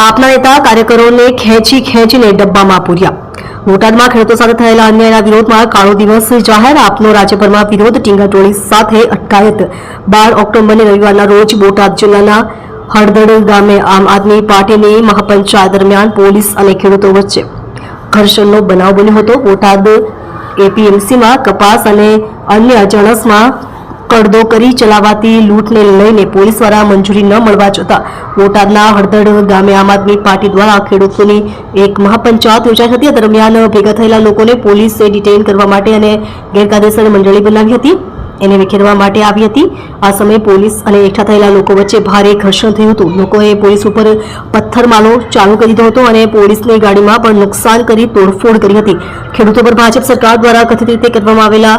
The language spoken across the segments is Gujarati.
આપના નેતા કાર્યકરોને ખેંચી ખેંચીને ડબ્બામાં પૂર્યા. બોટાદમાં ખેડૂતો સાથે થયેલા અન્યાયના વિરોધમાં કાળો દિવસ જાહેર. આપનો રાજ્યભરમાં વિરોધ ટીંગાટોળી સાથે અટકાયત. બાર ઓક્ટોબરને રવિવારના રોજ બોટાદ જિલ્લાના હળદડ ગામે આમ આદમી પાર્ટીની મહાપંચાયત દરમિયાન પોલીસ અને ખેડૂતો વચ્ચે ઘર્ષણનો બનાવ બન્યો હતો. બોટાદ એપીએમસીમાં કપાસ અને અન્ય જણસમાં કડદો કરી ચલાવાતી લૂંટને લઈને પોલીસ દ્વારા મંજૂરી ન મળવા જતાં બોટાદના હળદડ ગામે આમ આદમી પાર્ટી દ્વારા ખેડૂતોની એક મહાપંચાયત યોજાઈ હતી. દરમિયાન ભેગા થયેલા લોકોને પોલીસે ડિટેઇન કરવા માટે અને ગેરકાયદેસર મંડળી બનાવી હતી. એને વિખેરવા માટે આવી હતી. આ સમયે પોલીસ અને એકઠા થયેલા લોકો વચ્ચે ભારે ઘર્ષણ થયું હતું. લોકોએ પોલીસ ઉપર પથ્થરમારો ચાલુ કરી દીધો હતો અને પોલીસની ગાડીમાં પણ નુકસાન કરી તોડફોડ કરી હતી. ખેડૂતો પર ભાજપ સરકાર દ્વારા કથિત રીતે કરવામાં આવેલા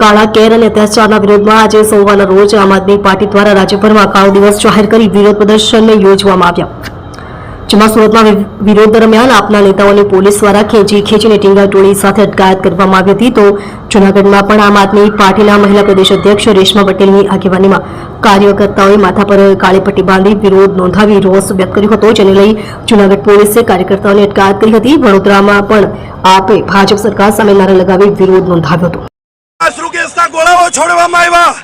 કાળા કેર અને અત્યાચારના વિરોધમાં આજે સોમવારના રોજ આમ આદમી પાર્ટી દ્વારા રાજ્યભરમાં કાળો દિવસ જાહેર કરી વિરોધ પ્રદર્શન યોજવામાં આવ્યા. જેમાં સુરતમાં વિરોધ દરમિયાન આપના નેતાઓને પોલીસ દ્વારા ખેંચી ખેંચીને ટીંગાટોળી સાથે અટકાયત કરવામાં આવી હતી. તો જૂનાગઢમાં પણ આમ આદમી પાર્ટીના મહિલા પ્રદેશ અધ્યક્ષ રેશમા પટેલની આગેવાનીમાં કાર્યકર્તાઓએ માથા પર કાળી પટ્ટી બાંધી વિરોધ નોંધાવી રોષ વ્યક્ત કર્યો હતો, જેને લઈ જૂનાગઢ પોલીસે કાર્યકર્તાઓને અટકાયત કરી હતી. વડોદરામાં પણ આપે ભાજપ સરકાર સામે નારા લગાવી વિરોધ નોંધાવ્યો હતો. અશ્રુ ગેસના ગોળાઓ છોડવામાં આવ્યા.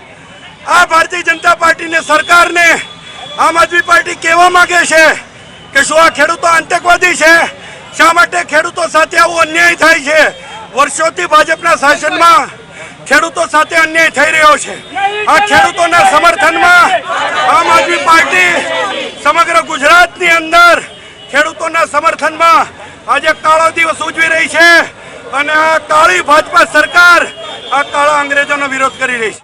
આ ભારતીય જનતા પાર્ટીને સરકારને, આમ આદમી પાર્ટી કહેવા માંગે છે કે શું આ ખેડૂતો આતંકવાદી છે? શા માટે ખેડૂતો સાથે આવો અન્યાય થાય છે? વર્ષોથી ભાજપના શાસનમાં ખેડૂતો સાથે અન્યાય થઈ રહ્યો છે. આ ખેડૂતોના સમર્થનમાં આમ આદમી પાર્ટી સમગ્ર ગુજરાતની અંદર ખેડૂતોના સમર્થનમાં આજે કાળો દિવસ ઉજવી રહી છે. અને આ કાળી ભાજપા સરકાર આ કાળા અંગ્રેજોનો વિરોધ કરી રહી છે.